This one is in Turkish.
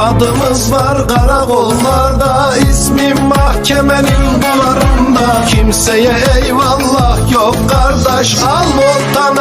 Adımız var karakollarda ismim mahkemenin duvarında Kimseye eyvallah yok kardeş al voltanı.